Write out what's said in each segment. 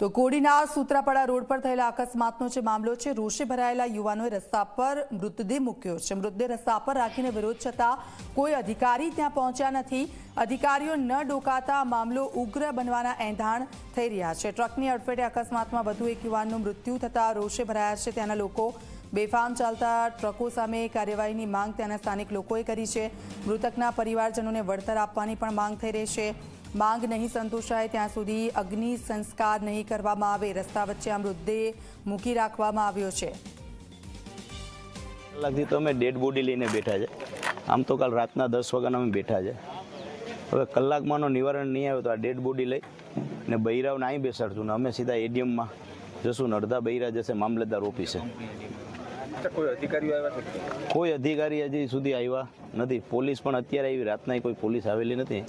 તો કોડીના સૂત્રાપાડા રોડ પર થયેલા અકસ્માતનો જે મામલો છે, રોષે ભરાયેલા યુવાનોએ રસ્તા પર મૃતદેહ મૂક્યો છે. મૃતદેહ રસ્તા પર રાખીને વિરોધ છતાં કોઈ અધિકારી ત્યાં પહોંચ્યા નથી. અધિકારીઓ ન ડોકાતા મામલો ઉગ્ર બનવાના એંધાણ થઈ રહ્યા છે. ટ્રકની અડફેટે અકસ્માતમાં વધુ એક યુવાનનું મૃત્યુ થતાં રોષે ભરાયા છે. ત્યાંના લોકો બેફામ ચાલતા ટ્રકો સામે કાર્યવાહીની માંગ ત્યાંના સ્થાનિક લોકોએ કરી છે. મૃતકના પરિવારજનોને વળતર આપવાની પણ માંગ થઈ રહી છે. માંગ નહીં સંતોષાય ત્યાં સુધી અગ્નિ સંસ્કાર નહીં કરવામાં આવે. રસ્તા વચ્ચે આ મૃતદેહ મૂકી રાખવામાં આવ્યો છે. કલાકથી તો અમે ડેડ બોડી લઈને બેઠા છે. આમ તો કાલ રાતના દસ વાગ્યાના અમે બેઠા છે. હવે કલાકમાંનો નિવારણ નહીં આવ્યો તો આ ડેડ બોડી લઈ ને બૈરાવને અહીં બેસાડશું ને અમે સીધા એડીએમમાં જશું ને અડધા બૈરા જશે મામલતદાર ઓફિસે. કોઈ આવ્યા કોઈ અધિકારી હજી સુધી આવ્યા નથી. પોલીસ પણ અત્યારે આવી રાતના કોઈ પોલીસ આવેલી નથી.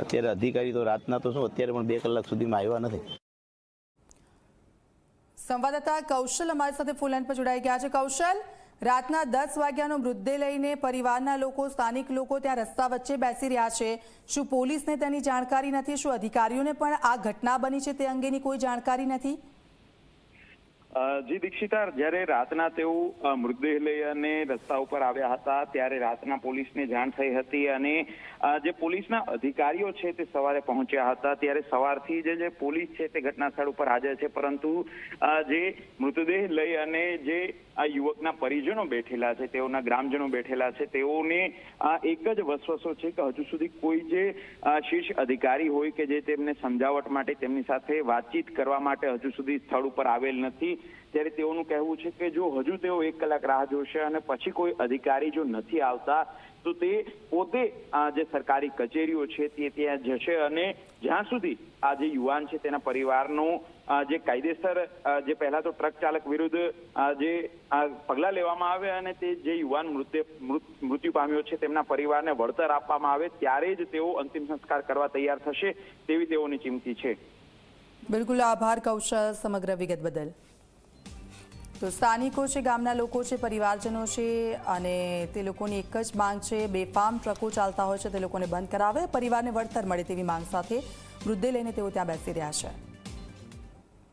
અત્યારે અધિકારી તો રાતના તો શું, અત્યારે પણ બે કલાક સુધીમાં આવ્યા નથી. સંવાદદાતા કૌશલ અમારી સાથે ફૂલ લાઈન પર જોડાઈ ગયા છે. કૌશલ, રાતના દસ વાગ્યાનો મૃતદેહ લઈને પરિવારના લોકો, સ્થાનિક લોકો ત્યાં રસ્તા વચ્ચે બેસી રહ્યા છે. શું પોલીસને તેની જાણકારી નથી? શું અધિકારીઓને પણ આ ઘટના બની છે તે અંગેની કોઈ જાણકારી નથી? જી દીક્ષિતા જ્યારે રાતના તેઓ મૃતદેહ લઈ અને રસ્તા ઉપર આવ્યા હતા, ત્યારે રાતના પોલીસને જાણ થઈ હતી અને જે પોલીસના અધિકારીઓ છે તે સવારે પહોંચ્યા હતા. ત્યારે સવારથી જે જે પોલીસ છે તે ઘટના સ્થળ ઉપર હાજર છે. પરંતુ જે મૃતદેહ લઈ અને જે આ યુવકના પરિજનો બેઠેલા છે, તેઓના ગ્રામજનો બેઠેલા છે, તેઓને આ એક જ વસવસો છે કે હજુ સુધી કોઈ જે શીર્ષ અધિકારી હોય કે જે તેમને સમજાવટ માટે તેમની સાથે વાતચીત કરવા માટે હજુ સુધી સ્થળ ઉપર આવેલ નથી. ત્યારે તેઓનું કહેવું છે કે જો હજુ તેઓ એક કલાક રાહ જોશે અને પછી કોઈ અધિકારી જો નથી આવતા, તો તે પોતે જે સરકારી કચેરીઓ છે તે ત્યાં જશે અને જ્યાં સુધી આ જે યુવાન છે તેના પરિવારનો જે કાયદેસર જે પહેલા તો ટ્રક ચાલક વિરુદ્ધ જે પગલાં લેવામાં આવે અને તે જે યુવાન મૃત્યુ પામ્યો છે તેમના પરિવારને વળતર આપવામાં આવે, ત્યારે જ તેઓ અંતિમ સંસ્કાર કરવા તૈયાર થશે તેવી તેઓની ચીમકી છે. બિલકુલ આભાર કૌશલ સમગ્ર વિગત બદલ. તો સ્થાનિકો છે, ગામના લોકો છે, પરિવારજનો છે અને તે લોકોની એક જ માંગ છે, બેફામ ટ્રકો ચાલતા હોય છે, તે લોકોને બંધ કરાવે, પરિવારને વળતર મળે તેવી માંગ સાથે વૃદ્ધે લઈને તેઓ ત્યાં બેસી રહ્યા છે.